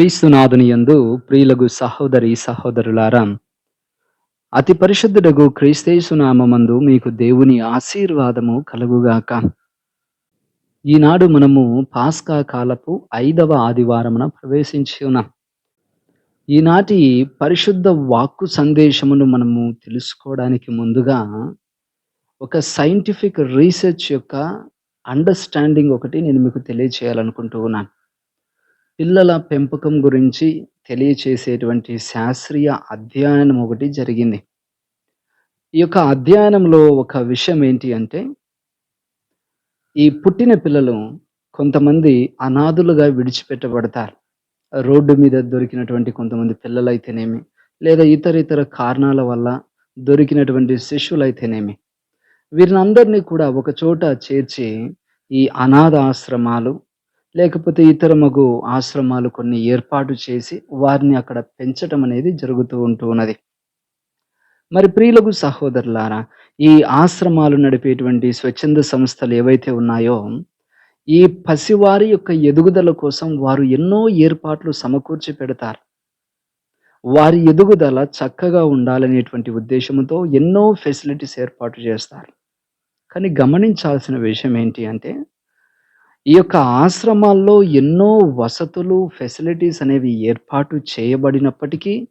క్రీస్తునాథుని యందు ప్రియులగు సహోదరి సహోదరులారా అతి పరిశుద్ధుడగు క్రీస్తేసునామందు మీకు దేవుని ఆశీర్వాదము కలుగుగాక. ఈనాడు మనము పాస్కా కాలపు ఐదవ ఆదివారమున ప్రవేశించి ఉన్నాం. ఈనాటి పరిశుద్ధ వాక్కు సందేశమును మనము తెలుసుకోవడానికి ముందుగా ఒక సైంటిఫిక్ రీసెర్చ్ యొక్క అండర్స్టాండింగ్ ఒకటి నేను మీకు తెలియచేయాలనుకుంటూ ఉన్నాను. పిల్లల పెంపకం గురించి తెలియచేసేటువంటి శాస్త్రీయ అధ్యయనం ఒకటి జరిగింది. ఈ యొక్క అధ్యయనంలో ఒక విషయం ఏంటి అంటే ఈ పుట్టిన పిల్లలు కొంతమంది అనాథులుగా విడిచిపెట్టబడతారు. రోడ్డు మీద దొరికినటువంటి కొంతమంది పిల్లలైతేనేమి లేదా ఇతర ఇతర కారణాల వల్ల దొరికినటువంటి శిష్యులైతేనేమి. వీరినందరినీ కూడా ఒక చోట చేర్చి ఈ అనాథ ఆశ్రమాలు లేకపోతే ఇతర మగు ఆశ్రమాలు కొన్ని ఏర్పాటు చేసి వారిని అక్కడ పెంచటం అనేది జరుగుతూ ఉంటూ ఉన్నది. మరి ప్రియులకు సహోదరులారా ఈ ఆశ్రమాలు నడిపేటువంటి స్వచ్ఛంద సంస్థలు ఏవైతే ఉన్నాయో ఈ పసివారి యొక్క ఎదుగుదల కోసం వారు ఎన్నో ఏర్పాట్లు సమకూర్చి పెడతారు. వారి ఎదుగుదల చక్కగా ఉండాలనేటువంటి ఉద్దేశంతో ఎన్నో ఫెసిలిటీస్ ఏర్పాటు చేస్తారు. కానీ గమనించాల్సిన విషయం ఏంటి అంటే ఈ యొక్క ఆశ్రమాల్లో ఎన్నో వసతులు, ఫెసిలిటీస్ అనేవి ఏర్పాటు చేయబడినప్పటికీ,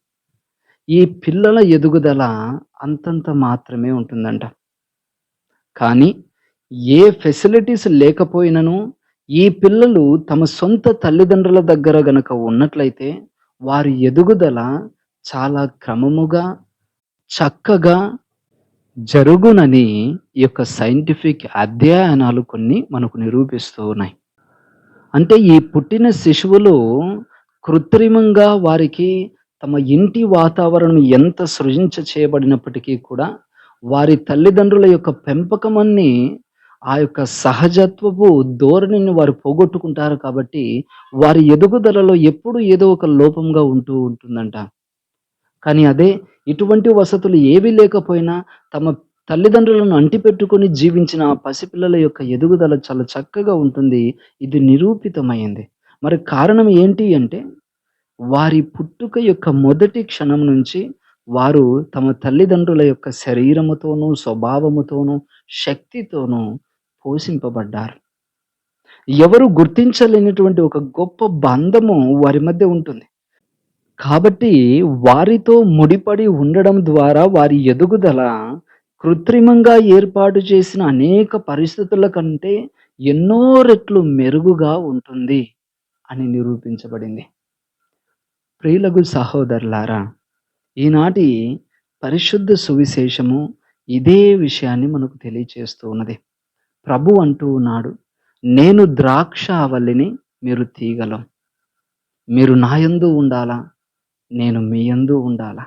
ఈ పిల్లల ఎదుగుదల అంతంత మాత్రమే ఉంటుందంట. కానీ ఏ ఫెసిలిటీస్ లేకపోయినను, ఈ పిల్లలు తమ సొంత తల్లిదండ్రుల దగ్గర గనక ఉన్నట్లయితే, వారి ఎదుగుదల చాలా క్రమముగా, చక్కగా జరుగునని ఈ యొక్క సైంటిఫిక్ అధ్యయనాలు కొన్ని మనకు నిరూపిస్తూ ఉన్నాయి. అంటే ఈ పుట్టిన శిశువులు కృత్రిమంగా వారికి తమ ఇంటి వాతావరణం ఎంత సృజించ చేయబడినప్పటికీ కూడా వారి తల్లిదండ్రుల యొక్క పెంపకమన్ని ఆ యొక్క సహజత్వపు ధోరణిని వారు పోగొట్టుకుంటారు కాబట్టి వారి ఎదుగుదలలో ఎప్పుడు ఏదో ఒక లోపంగా ఉంటూ ఉంటుందంట. కానీ అదే ఇటువంటి వసతులు ఏవి లేకపోయినా తమ తల్లిదండ్రులను అంటిపెట్టుకొని జీవించిన ఆ పసిపిల్లల యొక్క ఎదుగుదల చాలా చక్కగా ఉంటుంది. ఇది నిరూపితమైంది. మరి కారణం ఏంటి అంటే, వారి పుట్టుక యొక్క మొదటి క్షణం నుంచి వారు తమ తల్లిదండ్రుల యొక్క శరీరముతోనూ, స్వభావముతోనూ, శక్తితోనూ పోషింపబడ్డారు. ఎవరు గుర్తించలేనటువంటి ఒక గొప్ప బంధము వారి మధ్య ఉంటుంది. కాబట్టి వారితో ముడిపడి ఉండడం ద్వారా వారి ఎదుగుదల కృత్రిమంగా ఏర్పాటు చేసిన అనేక పరిస్థితుల కంటే ఎన్నో రెట్లు మెరుగుగా ఉంటుంది అని నిరూపించబడింది. ప్రియులకు సహోదరులారా, ఈనాటి పరిశుద్ధ సువిశేషము ఇదే విషయాన్ని మనకు తెలియచేస్తూ ఉన్నది. ప్రభు అంటూ ఉన్నాడు, నేను ద్రాక్ష ద్రాక్షావల్లిని మీరు తీగలం. మీరు నాయందు ఉండాలా నేను మీ యందు ఉండాలా?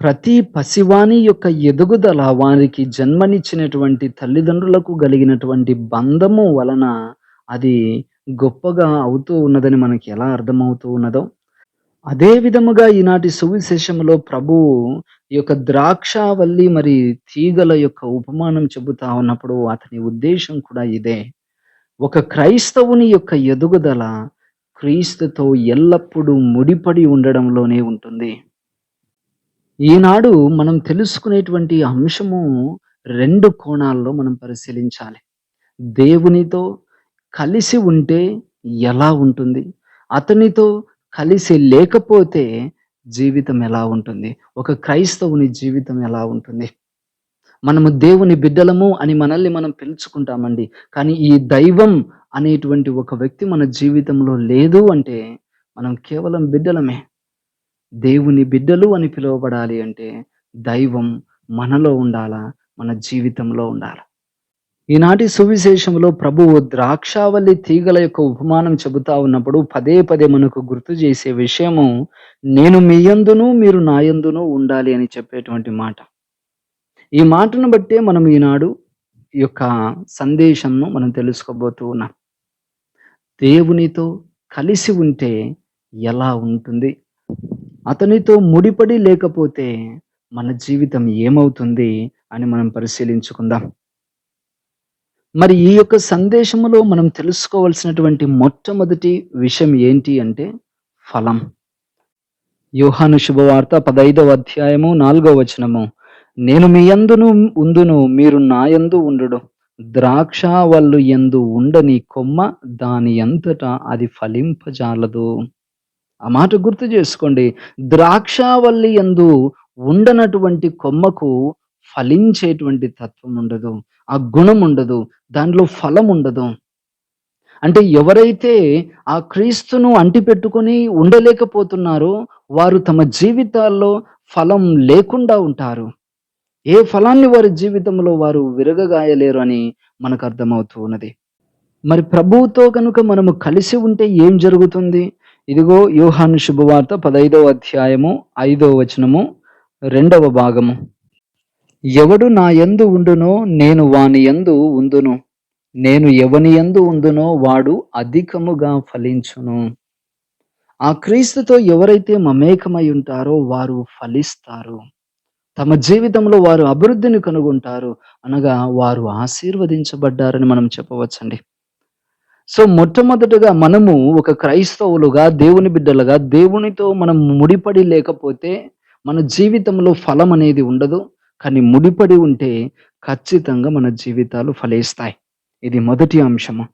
ప్రతి పసివాని యొక్క ఎదుగుదల వారికి జన్మనిచ్చినటువంటి తల్లిదండ్రులకు కలిగినటువంటి బంధము వలన అది గొప్పగా అవుతూ ఉన్నదని మనకి ఎలా అర్థమవుతూ ఉన్నదో అదే విధముగా ఈనాటి సువిశేషములో ప్రభు ఈ యొక్క ద్రాక్షావల్లి మరి తీగల యొక్క ఉపమానం చెబుతా ఉన్నప్పుడు అతని ఉద్దేశం కూడా ఇదే. ఒక క్రైస్తవుని యొక్క ఎదుగుదల క్రీస్తుతో ఎల్లప్పుడూ ముడిపడి ఉండడంలోనే ఉంటుంది. ఈనాడు మనం తెలుసుకునేటువంటి అంశము రెండు కోణాల్లో మనం పరిశీలించాలి. దేవునితో కలిసి ఉంటే ఎలా ఉంటుంది? అతనితో కలిసి లేకపోతే జీవితం ఎలా ఉంటుంది? ఒక క్రైస్తవుని జీవితం ఎలా ఉంటుంది? మనము దేవుని బిడ్డలము అని మనల్ని మనం పిలుచుకుంటామండి. కానీ ఈ దైవం అనేటువంటి ఒక వ్యక్తి మన జీవితంలో లేదు అంటే మనం కేవలం బిడ్డలమే. దేవుని బిడ్డలు అని పిలువబడాలి అంటే దైవం మనలో ఉండాలా, మన జీవితంలో ఉండాల. ఈనాటి సువిశేషంలో ప్రభువు ద్రాక్షావల్లి తీగల యొక్క ఉపమానం చెబుతా ఉన్నప్పుడు పదే పదే మనకు గుర్తు చేసే విషయము నేను మీ యందును మీరు నా యందును ఉండాలి అని చెప్పేటువంటి మాట. ఈ మాటను బట్టే మనం ఈనాడు ఈ యొక్క సందేశంను మనం తెలుసుకోబోతూ ఉన్నాం. దేవునితో కలిసి ఉంటే ఎలా ఉంటుంది? అతనితో ముడిపడి లేకపోతే మన జీవితం ఏమవుతుంది అని మనం పరిశీలించుకుందాం. మరి ఈ యొక్క సందేశములో మనం తెలుసుకోవాల్సినటువంటి మొట్టమొదటి విషయం ఏంటి అంటే ఫలం యోహాను శుభవార్త పదైదవ అధ్యాయము నాలుగవ వచనము నేను మీ యందును ఉందును మీరు నా యందు ఉండుడు ద్రాక్షావల్లు ఎందు ఉండని కొమ్మ దాని అంతటా అది ఫలింపజాలదు. ఆ మాట గుర్తు చేసుకోండి. ద్రాక్షావల్లి ఎందు ఉండనటువంటి కొమ్మకు ఫలించేటువంటి తత్వం ఉండదు. ఆ గుణం ఉండదు. దానిలో ఫలం ఉండదు. అంటే ఎవరైతే ఆ క్రీస్తును అంటిపెట్టుకొని ఉండలేకపోతున్నారో వారు తమ జీవితాల్లో ఫలం లేకుండా ఉంటారు. ఏ ఫలాన్ని వారి జీవితంలో వారు విరగగాయలేరు అని మనకు అర్థమవుతూ ఉన్నది. మరి ప్రభువుతో కనుక మనము కలిసి ఉంటే ఏం జరుగుతుంది? ఇదిగో యోహాను శుభవార్త పదైదవ అధ్యాయము ఐదవ వచనము రెండవ భాగము. ఎవడు నా ఎందు ఉండునో నేను వాని ఎందు ఉందును నేను ఎవని ఎందు ఉందునో వాడు అధికముగా ఫలించును. ఆ క్రీస్తుతో ఎవరైతే మమేకమై ఉంటారో వారు ఫలిస్తారు. తమ జీవితంలో వారు అభివృద్ధిని కనుగొంటారు అనగా వారు ఆశీర్వదించబడ్డారని మనం చెప్పవచ్చండి. సో మొట్టమొదటగా మనము ఒక క్రైస్తవులుగా దేవుని బిడ్డలుగా దేవునితో మనం ముడిపడి లేకపోతే మన జీవితంలో ఫలం అనేది ఉండదు. కానీ ముడిపడి ఉంటే ఖచ్చితంగా మన జీవితాలు ఫలిస్తాయి. ఇది మొదటి అంశము.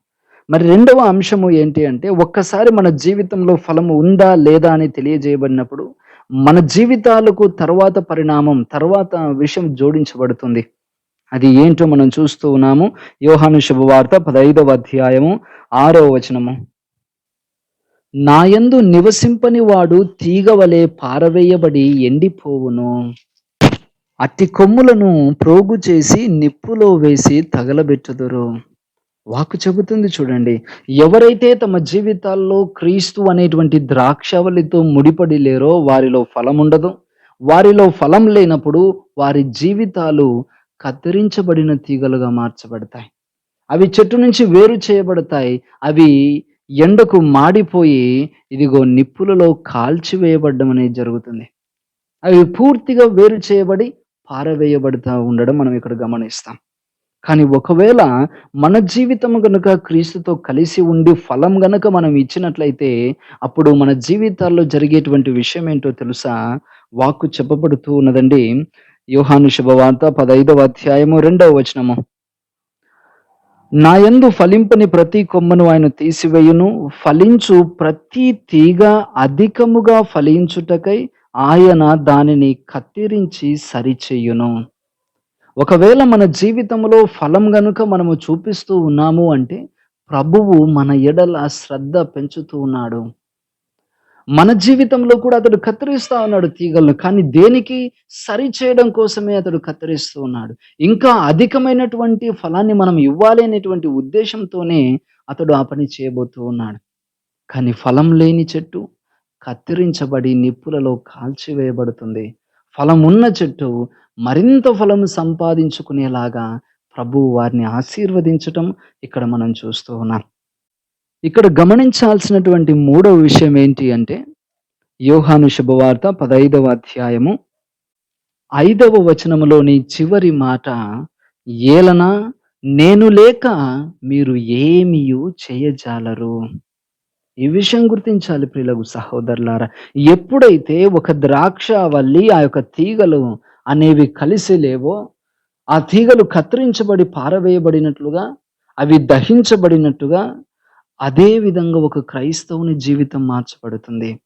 మరి రెండవ అంశము ఏంటి అంటే ఒక్కసారి మన జీవితంలో ఫలము ఉందా లేదా అని తెలియజేయబడినప్పుడు మన జీవితాలకు తర్వాత పరిణామం తర్వాత విషయం జోడించబడుతుంది. అది ఏంటో మనం చూస్తూ ఉన్నాము. యోహాను శుభవార్త పదైదవ అధ్యాయము ఆరో వచనము. నాయందు నివసింపని వాడు తీగవలే పారవేయబడి ఎండిపోవును. అట్టి కొమ్ములను ప్రోగు చేసి నిప్పులో వేసి తగలబెట్టుదురు. వాకు చెబుతుంది చూడండి. ఎవరైతే తమ జీవితాల్లో క్రీస్తు అనేటువంటి ద్రాక్షవల్లితో ముడిపడి లేరో వారిలో ఫలం ఉండదు. వారిలో ఫలం లేనప్పుడు వారి జీవితాలు కత్తిరించబడిన తీగలుగా మార్చబడతాయి. అవి చెట్టు నుంచి వేరు చేయబడతాయి. అవి ఎండకు మాడిపోయి ఇదిగో నిప్పులలో కాల్చివేయబడ్డం అనేది జరుగుతుంది. అవి పూర్తిగా వేరు చేయబడి పారవేయబడతా ఉండడం మనం ఇక్కడ గమనిస్తాం. కానీ ఒకవేళ మన జీవితం గనుక క్రీస్తుతో కలిసి ఉండి ఫలం గనుక మనం ఇచ్చినట్లయితే అప్పుడు మన జీవితాల్లో జరిగేటువంటి విషయం ఏంటో తెలుసా? వాక్కు చెప్పబడుతూ ఉన్నదండి. యోహాను శుభవార్త పదైదవ అధ్యాయము రెండవ వచనము. నాయందు ఫలింపని ప్రతి కొమ్మను ఆయన తీసివేయును. ఫలించు ప్రతి తీగ అధికముగా ఫలించుటకై ఆయన దానిని కత్తిరించి సరిచెయ్యును ఒకవేళ మన జీవితంలో ఫలం గనుక మనము చూపిస్తూ ఉన్నాము అంటే ప్రభువు మన ఎడల శ్రద్ధ పెంచుతూ ఉన్నాడు. మన జీవితంలో కూడా అతడు కత్తిరిస్తూ ఉన్నాడు తీగలను కానీ దేనికి? సరి చేయడం కోసమే అతడు కత్తిరిస్తూ ఉన్నాడు. ఇంకా అధికమైనటువంటి ఫలాన్ని మనం ఇవ్వాలి అనేటువంటి ఉద్దేశంతోనే అతడు ఆ పని చేయబోతూ ఉన్నాడు. కానీ ఫలం లేని చెట్టు కత్తిరించబడి నిప్పులలో కాల్చివేయబడుతుంది. ఫలం ఉన్న చెట్టు మరింత ఫలం సంపాదించుకునేలాగా ప్రభు వారిని ఆశీర్వదించటం ఇక్కడ మనం చూస్తూ ఉన్నాం. ఇక్కడ గమనించాల్సినటువంటి మూడవ విషయం ఏంటి అంటే యోహాను శుభవార్త పదైదవ అధ్యాయము ఐదవ వచనములోని చివరి మాట ఏలన నేను లేక మీరు ఏమియు చేయజాలరు. ఈ విషయం గుర్తించాలి ప్రియులకు సహోదరులారా. ఎప్పుడైతే ఒక ద్రాక్ష వల్లి ఆ యొక్క తీగలు అనేవి కలిసి లేవో ఆ తీగలు కత్తిరించబడి పారవేయబడినట్లుగా అవి దహించబడినట్టుగా అదే విధంగా ఒక క్రైస్తవుని జీవితం మార్చబడుతుంది.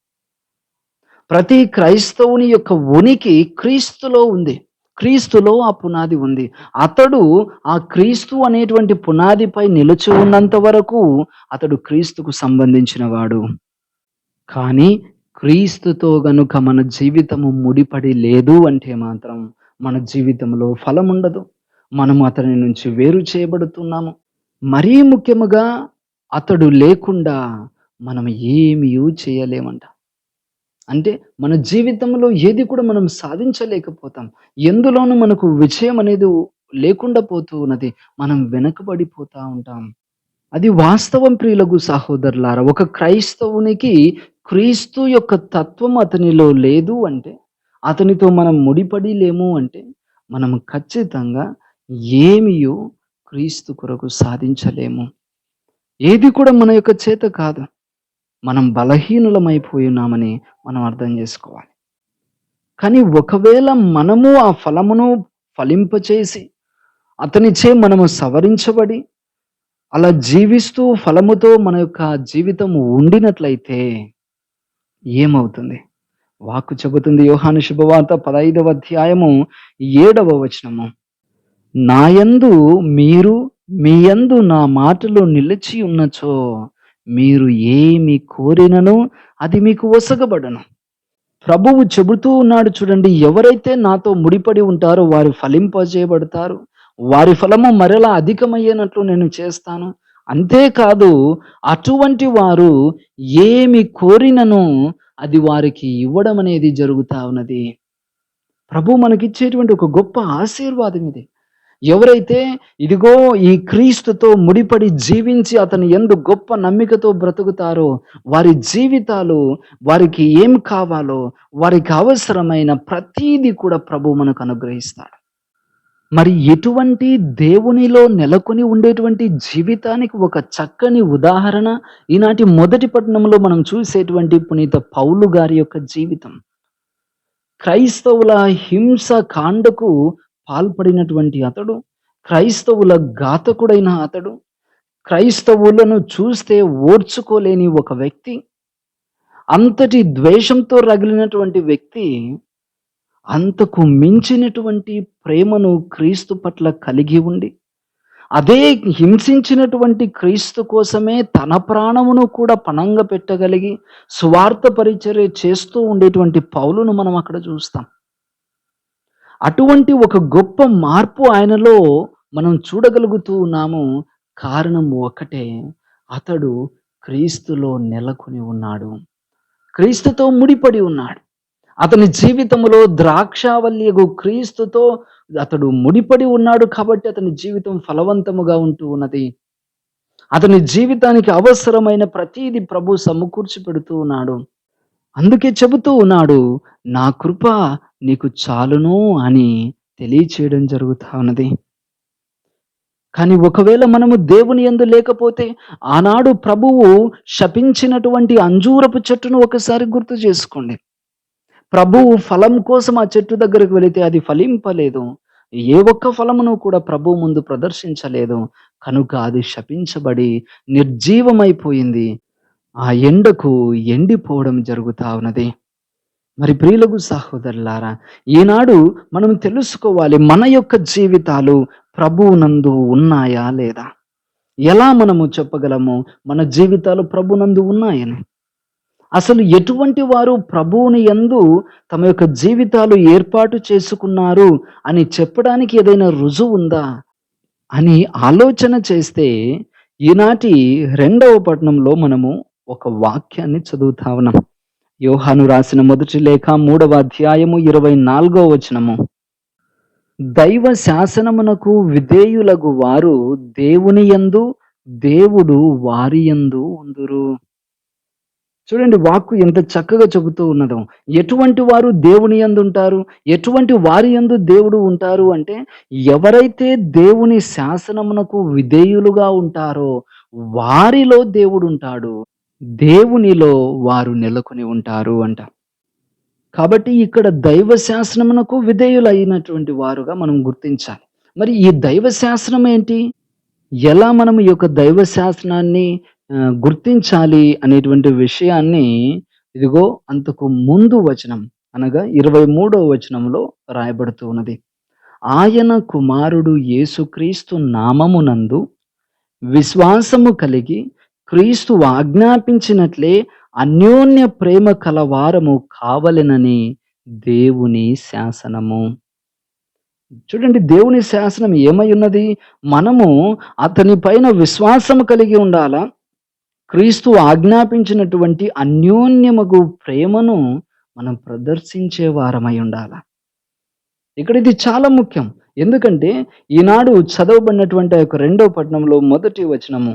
ప్రతి క్రైస్తవుని యొక్క ఉనికి క్రీస్తులో ఉంది. క్రీస్తులో ఆ పునాది ఉంది. అతడు ఆ క్రీస్తు అనేటువంటి పునాదిపై నిలిచి ఉన్నంత వరకు అతడు క్రీస్తుకు సంబంధించిన వాడు. కానీ క్రీస్తుతో గనుక మన జీవితము ముడిపడి లేదు అంటే మాత్రం మన జీవితంలో ఫలం ఉండదు. మనము అతని నుంచి వేరు చేయబడుతున్నాము. మరీ ముఖ్యముగా అతడు లేకుండా మనం ఏమీ చేయలేమంట. అంటే మన జీవితంలో ఏది కూడా మనం సాధించలేకపోతాం. ఎందులోనూ మనకు విజయం అనేది లేకుండా పోతూ ఉన్నది మనం వెనకబడిపోతూ ఉంటాం. అది వాస్తవం ప్రియులకు సహోదరులారా ఒక క్రైస్తవునికి క్రీస్తు యొక్క తత్వం అతనిలో లేదు అంటే అతనితో మనం ముడిపడి లేము అంటే మనం ఖచ్చితంగా ఏమియో క్రీస్తు కొరకు సాధించలేము ఏది కూడా మన యొక్క చేత కాదు మనం బలహీనులమైపోయి ఉన్నామని మనం అర్థం చేసుకోవాలి. కానీ ఒకవేళ మనము ఆ ఫలమును ఫలింపచేసి, అతనిచే మనము సవరించబడి, అలా జీవిస్తూ ఫలముతో మన యొక్క జీవితం ఉండినట్లయితే ఏమవుతుంది? వాక్కు చెబుతుంది యోహాను శుభవార్త 15వ అధ్యాయము ఏడవ వచనము. నాయందు మీరు మీ యందు నా మాటలు నిలిచి ఉన్నచో మీరు ఏమి కోరినను అది మీకు ఒసగబడను ప్రభువు చెబుతూ ఉన్నాడు చూడండి ఎవరైతే నాతో ముడిపడి ఉంటారో వారు ఫలింపజేయబడతారు. వారి ఫలము మరలా అధికమయ్యేనట్లు నేను చేస్తాను. అంతేకాదు అటువంటి వారు ఏమి కోరినను అది వారికి ఇవ్వడం అనేది జరుగుతా ఉన్నది. ప్రభు మనకిచ్చేటువంటి ఒక గొప్ప ఆశీర్వాదం ఇది. ఎవరైతే ఇదిగో ఈ క్రీస్తుతో ముడిపడి జీవించి అతని ఎందు గొప్ప నమ్మికతో బ్రతుకుతారో వారి జీవితాలు వారికి ఏం కావాలో వారికి అవసరమైన ప్రతీది కూడా ప్రభు మనకు అనుగ్రహిస్తాడు. మరి ఎటువంటి దేవునిలో నెలకొని ఉండేటువంటి జీవితానికి ఒక చక్కని ఉదాహరణ ఈనాటి మొదటి పట్టణంలో మనం చూసేటువంటి పునీత పౌలు గారి యొక్క జీవితం. క్రైస్తవుల హింస కాండకు పాల్పడినటువంటి అతడు, క్రైస్తవుల ఘాతకుడైన అతడు, క్రైస్తవులను చూస్తే ఓర్చుకోలేని ఒక వ్యక్తి, అంతటి ద్వేషంతో రగిలినటువంటి వ్యక్తి, అంతకు మించినటువంటి ప్రేమను క్రీస్తు పట్ల కలిగి ఉండి, అదే హింసించినటువంటి క్రీస్తు కోసమే తన ప్రాణమును కూడా పణంగా పెట్టగలిగి స్వార్థ పరిచర్య చేస్తూ ఉండేటువంటి పౌలును మనం అక్కడ చూస్తాం. అటువంటి ఒక గొప్ప మార్పు ఆయనలో మనం చూడగలుగుతూ ఉన్నాము. కారణం ఒకటే అతడు క్రీస్తులో నెలకొని ఉన్నాడు. క్రీస్తుతో ముడిపడి ఉన్నాడు. అతని జీవితంలో ద్రాక్షావల్యగు క్రీస్తుతో అతడు ముడిపడి ఉన్నాడు కాబట్టి అతని జీవితం ఫలవంతముగా ఉంటూ ఉన్నది. అతని జీవితానికి అవసరమైన ప్రతీది ప్రభు సమకూర్చి పెడుతూ ఉన్నాడు. అందుకే చెబుతూ ఉన్నాడు నా కృప నీకు చాలును అని తెలియచేయడం జరుగుతూ ఉన్నది. కానీ ఒకవేళ మనము దేవుని ఎందు లేకపోతే ఆనాడు ప్రభువు శపించినటువంటి అంజూరపు చెట్టును ఒకసారి గుర్తు చేసుకోండి. ప్రభువు ఫలం కోసం ఆ చెట్టు దగ్గరకు వెళితే అది ఫలింపలేదు. ఏ ఒక్క ఫలమును కూడా ప్రభువు ముందు ప్రదర్శించలేదు. కనుక అది శపించబడి నిర్జీవమైపోయింది. ఆ ఎండకు ఎండిపోవడం జరుగుతా ఉన్నది. మరి ప్రియులకు సహోదరులారా ఈనాడు మనం తెలుసుకోవాలి మన యొక్క జీవితాలు ప్రభువునందు ఉన్నాయా లేదా? ఎలా మనము చెప్పగలము మన జీవితాలు ప్రభునందు ఉన్నాయని? అసలు ఎటువంటి వారు ప్రభువుని యందు తమ యొక్క జీవితాలు ఏర్పాటు చేసుకున్నారు అని చెప్పడానికి ఏదైనా రుజువు ఉందా? అని ఆలోచన చేస్తే ఈనాటి రెండవ పట్టణంలో మనము ఒక వాక్యాన్ని చదువుతా ఉన్నాం. యోహాను రాసిన మొదటి లేఖ మూడవ అధ్యాయము ఇరవై నాలుగో వచనము. దైవ శాసనమునకు విధేయులగు వారు దేవుని యందు దేవుడు వారి యందు ఉందురు. చూడండి వాక్కు ఎంత చక్కగా చెబుతూ ఉన్నదో. ఎటువంటి వారు దేవుని యందు ఉంటారు? ఎటువంటి వారి యందు దేవుడు ఉంటారు అంటే ఎవరైతే దేవుని శాసనమునకు విధేయులుగా ఉంటారో వారిలో దేవుడు ఉంటాడు. దేవునిలో వారు నెలకొని ఉంటారు అంట. కాబట్టి ఇక్కడ దైవ శాసనమునకు విధేయులైనటువంటి వారుగా మనం గుర్తించాలి. మరి ఈ దైవ శాసనం ఏంటి? ఎలా మనం ఈ యొక్క దైవ శాసనాన్ని గుర్తించాలి అనేటువంటి విషయాన్ని ఇదిగో అంతకు ముందు వచనం అనగా 23వ వచనంలో రాయబడుతూ ఉన్నది. ఆయన కుమారుడు యేసుక్రీస్తు నామమునందు విశ్వాసము కలిగి క్రీస్తు ఆజ్ఞాపించినట్లే అన్యోన్య ప్రేమ కలవారము కావలెనని దేవుని శాసనము. చూడండి దేవుని శాసనం ఏమై ఉన్నది? మనము అతని పైన విశ్వాసము కలిగి ఉండాలా? క్రీస్తు ఆజ్ఞాపించినటువంటి అన్యోన్యమగు ప్రేమను మనం ప్రదర్శించే వారమై ఉండాల ఇక్కడ ఇది చాలా ముఖ్యం. ఎందుకంటే ఈనాడు చదవబడినటువంటి యొక్క రెండో పట్టణంలో మొదటి వచనము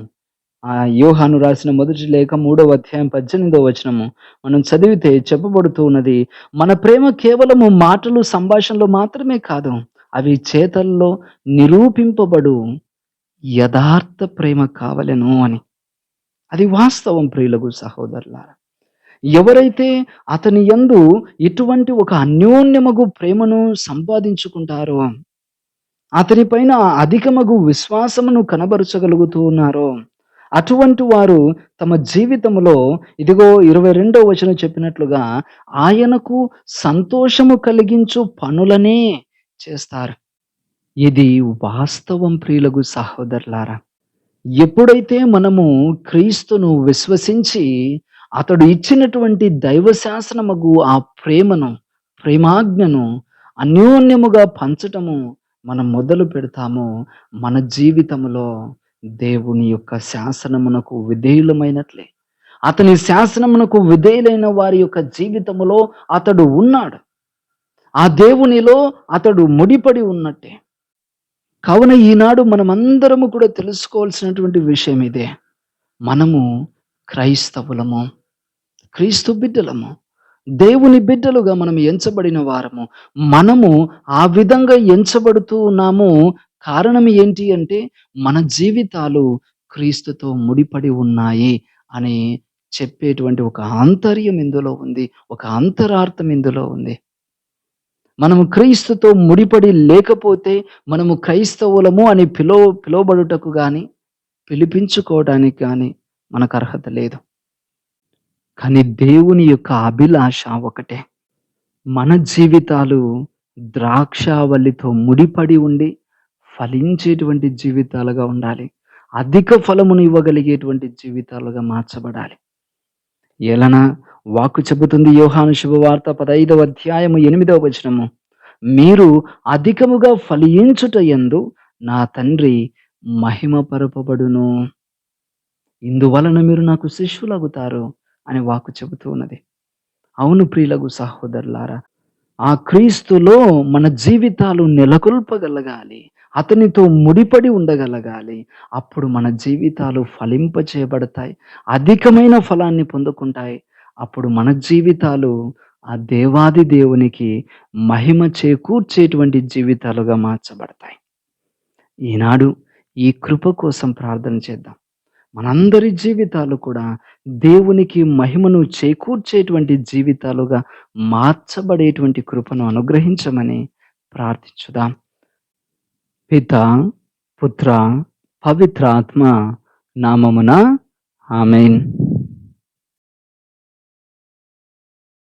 ఆ యోహాను రాసిన మొదటి లేఖ మూడవ అధ్యాయం 18వ వచనము మనం చదివితే చెప్పబడుతూ ఉన్నది. మన ప్రేమ కేవలము మాటలు సంభాషణలో మాత్రమే కాదు. అవి చేతల్లో నిరూపింపబడు యథార్థ ప్రేమ కావలను అని. అది వాస్తవం ప్రియులకు సహోదరులారా. ఎవరైతే అతని యందు ఇటువంటి ఒక అన్యోన్యమగు ప్రేమను సంపాదించుకుంటారో అతని పైన అధికమగు విశ్వాసమును కనబరచగలుగుతూ ఉన్నారో అటువంటి వారు తమ జీవితంలో ఇదిగో ఇరవై రెండో వచనం చెప్పినట్లుగా ఆయనకు సంతోషము కలిగించు పనులనే చేస్తారు. ఇది వాస్తవం ప్రియులకు సహోదరులారా. ఎప్పుడైతే మనము క్రీస్తును విశ్వసించి అతడు ఇచ్చినటువంటి దైవశాసనముగు ఆ ప్రేమను ప్రేమాజ్ఞను అన్యోన్యముగా పంచటము మనం మొదలు పెడతామో మన జీవితంలో దేవుని యొక్క శాసనమునకు విధేయులమైనట్లే. అతని శాసనమునకు విధేయులైన వారి యొక్క జీవితములో అతడు ఉన్నాడు. ఆ దేవునిలో అతడు ముడిపడి ఉన్నట్టే. కావున ఈనాడు మనమందరము కూడా తెలుసుకోవాల్సినటువంటి విషయం ఇదే. మనము క్రైస్తవులము క్రీస్తు బిడ్డలము దేవుని బిడ్డలుగా మనం ఎంచబడిన వారము. మనము ఆ విధంగా ఎంచబడుతూ ఉన్నాము. కారణం ఏంటి అంటే మన జీవితాలు క్రీస్తుతో ముడిపడి ఉన్నాయి అని చెప్పేటువంటి ఒక ఆంతర్యం ఇందులో ఉంది ఒక అంతరార్థం ఇందులో ఉంది. మనము క్రీస్తుతో ముడిపడి లేకపోతే మనము క్రైస్తవులము అని పిలో పిలువబడుటకు కానీ పిలిపించుకోవడానికి కానీ మనకు అర్హత లేదు. కానీ దేవుని యొక్క అభిలాష ఒకటే. మన జీవితాలు ద్రాక్షావల్లితో ముడిపడి ఉండి ఫలించేటువంటి జీవితాలుగా ఉండాలి. అధిక ఫలమును ఇవ్వగలిగేటువంటి జీవితాలుగా మార్చబడాలి. ఎలన వాక్కు చెబుతుంది యోహాను శుభవార్త పదైదవ అధ్యాయము ఎనిమిదవ వచనము. మీరు అధికముగా ఫలించుట ఎందు నా తండ్రి మహిమపరపబడును. ఇందువలన మీరు నాకు శిష్యులగుతారు అని వాక్కు చెబుతూ ఉన్నది. అవును ప్రియులకు సహోదరులారా ఆ క్రీస్తులో మన జీవితాలు నెలకొల్పగలగాలి అతనితో ముడిపడి ఉండగలగాలి. అప్పుడు మన జీవితాలు ఫలింప చేయబడతాయి అధికమైన ఫలాన్ని పొందుకుంటాయి అప్పుడు మన జీవితాలు ఆ దేవాది దేవునికి మహిమ చేకూర్చేటువంటి జీవితాలుగా మార్చబడతాయి. ఈనాడు ఈ కృప కోసం ప్రార్థన చేద్దాం. మనందరి జీవితాలు కూడా దేవునికి మహిమను చేకూర్చేటువంటి జీవితాలుగా మార్చబడేటువంటి కృపను అనుగ్రహించమని ప్రార్థించుదాం. పిత పుత్ర పవిత్రాత్మ నామమున ఆమెన్.